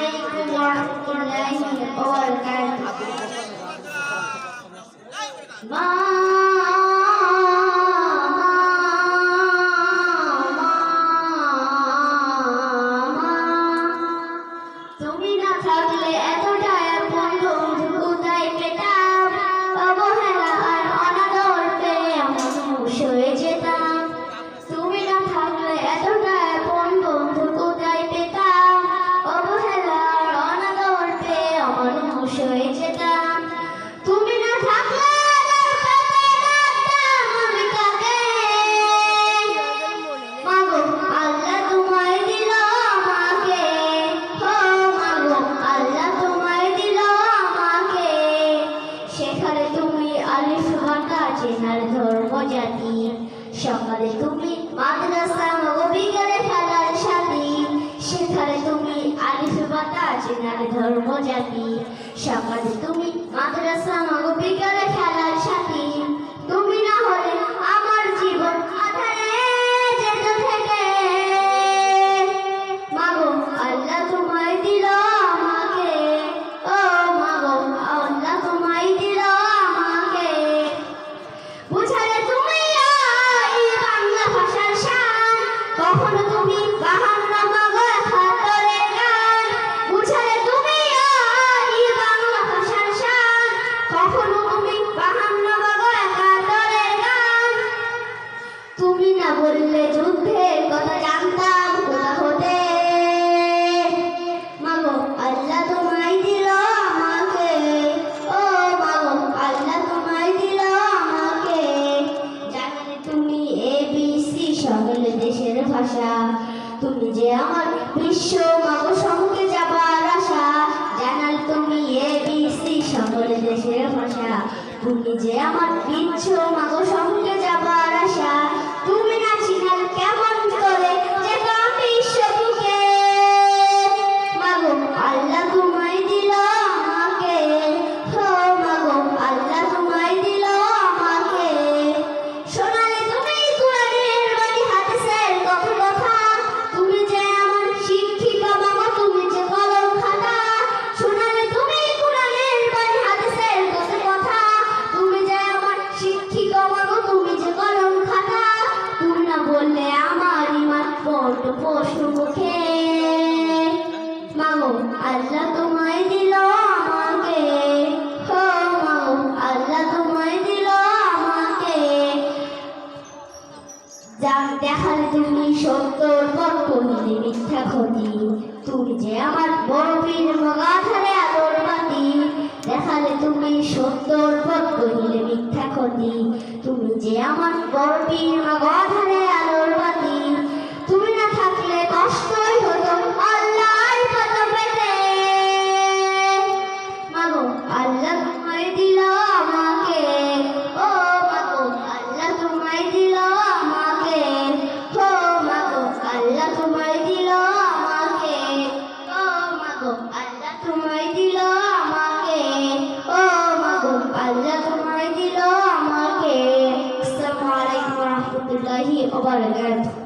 عليكم চেনার ধর্ম জাতি। সকালে তুমি মাদ্রাসা বিকালে খেলার সাথে। সেখানে তুমি আলিফ বাতা চেনার ধর্ম জাতি। সকালে তুমি মাদ্রাসা বিকালে খেলার আমার বিশ্ব মাগ সঙ্গে যাবার আশা। জানাল তুমি এ বিসি সকল দেশের ভাষা। তুমি যে আমার বিশ্ব মাগ সঙ্গে যাবার আশা। পশু মুখে। মামু, আল্লাহ তোমায় দিল আমাকে। মামু, আল্লাহ তোমায় দিল আমাকে। যা তুমি সত্যর পর যে মিথ্যা ক্ষতি। তুমি যে আমার বড় পীর মগাধারে আদর দেখালে তুমি সত্যর পর কহিলে মিথ্যা ক্ষতি। তুমি যে আমার বড় পীর মগাধারে দিল আমাকে। আসসালামু আলাইকুম ওয়া রাহমাতুল্লাহি ওয়া বারাকাতুহু।